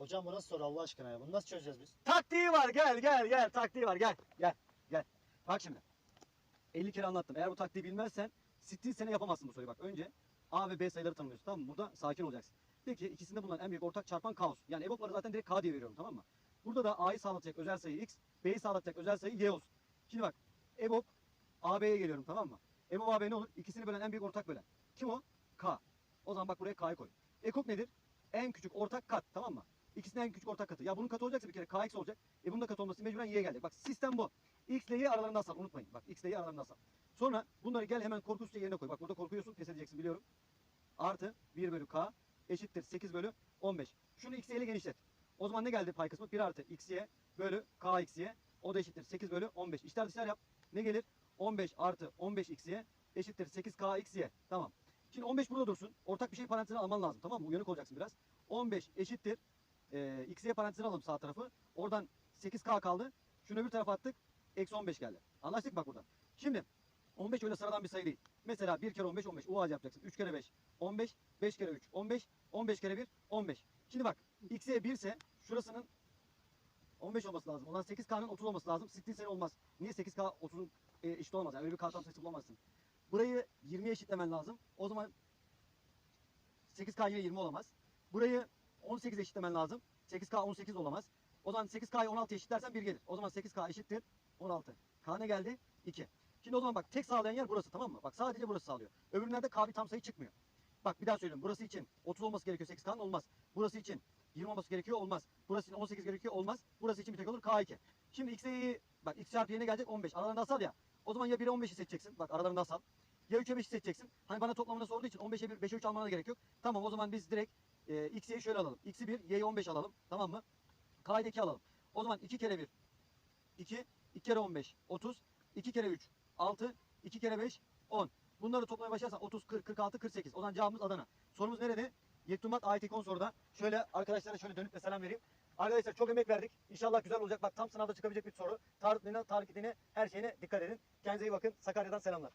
Hocam bu nasıl soru Allah aşkına ya? Bunu nasıl çözeceğiz biz? Taktiği var gel gel gel taktiği var gel gel gel. Bak şimdi 50 kere anlattım. Eğer bu taktiği bilmezsen sittin sene yapamazsın bu soruyu bak. Önce A ve B sayıları tanımlıyorsun tamam mı? Burada sakin olacaksın. Peki ikisinde bulunan en büyük ortak çarpan kaos. Yani EBOB'lara zaten direkt K diye veriyorum tamam mı? Burada da A'yı sağlatacak özel sayı X, B'yi sağlatacak özel sayı Y olsun. Şimdi bak EBOB AB'ye geliyorum tamam mı? EBOB AB ne olur? İkisini bölen en büyük ortak bölen. Kim o? K. O zaman bak buraya K'yı koy. EKOK nedir? En küçük ortak kat tamam mı? İkisinin en küçük ortak katı. Ya bunun katı olacaksa bir kere KX olacak. E bunun da katı olması mecburen Y gelecek. Bak sistem bu. X ile Y aralarında asal unutmayın. Bak X ile Y aralarında asal. Sonra bunları gel hemen korku üstü yerine koy. Bak burada korkuyorsun pes edeceksin biliyorum. Artı 1 bölü K eşittir 8 bölü 15. Şunu X'ye ile genişlet. O zaman ne geldi pay kısmı? 1 artı XY bölü KXY. O da eşittir 8 bölü 15. İşler dışlar yap. Ne gelir? 15 artı 15 XY eşittir 8 KXY. Tamam. Şimdi 15 burada dursun. Ortak bir şey parantezine alman lazım. Tamam mı? Uyanık olacaksın biraz. 15 eşittir. E, XY parantezine alalım sağ tarafı. Oradan 8K kaldı. Şunu öbür tarafa attık. Eksi 15 geldi. Anlaştık bak buradan. Şimdi 15 öyle sıradan bir sayı değil. Mesela 1 kere 15 15. UAC yapacaksın. 3 kere 5 15. 5 kere 3 15. 15 kere 1 15. Şimdi bak x'e 1 ise şurasının 15 olması lazım. Olan 8K'nın 30 olması lazım. Sittin sene olmaz. Niye 8K 30'un e, eşit olmaz? Yani öyle bir K tam sayısı bulamazsın. Burayı 20'ye eşitlemen lazım. O zaman 8K yine 20 olamaz. Burayı 18 eşitlemen lazım. 8K 18 olamaz. O zaman 8K'yı 16 eşitlersen 1 gelir. O zaman 8K eşittir 16. K ne geldi? 2. Şimdi o zaman bak tek sağlayan yer burası tamam mı? Bak sadece burası sağlıyor. Öbürlerde K bir tam sayı çıkmıyor. Bak bir daha söylüyorum. Burası için 30 olması gerekiyor 8K'nın olmaz. Burası için 20 olması gerekiyor olmaz. Burası için 18 gerekiyor olmaz. Burası için bir tek olur K2. Şimdi X'e bak X çarpı y'ne gelecek 15. Aralarında asal ya. O zaman ya 1'e 15'i seçeceksin. Bak aralarında asal. Ya 3'e 5'i seçeceksin. Hani bana toplamını sorduğu için 15'e 1, 5'e 3 almana gerek yok. Tamam o zaman biz direkt e, X'yi şöyle alalım. X'i 1, Y'yi 15 alalım. Tamam mı? Da 2 alalım. O zaman 2 kere 1, 2, 2 kere 15, 30, 2 kere 3, 6, 2 kere 5, 10. Bunları toplamaya başlarsan 30, 40, 46, 48. O zaman cevabımız Adana. Sorumuz nerede? Yektumat AYT soruda. Şöyle arkadaşlara şöyle dönüp de selam vereyim. Arkadaşlar çok emek verdik. İnşallah güzel olacak. Bak tam sınavda çıkabilecek bir soru. Tarık Tarık her şeyine dikkat edin. Kendinize iyi bakın. Sakarya'dan selamlar.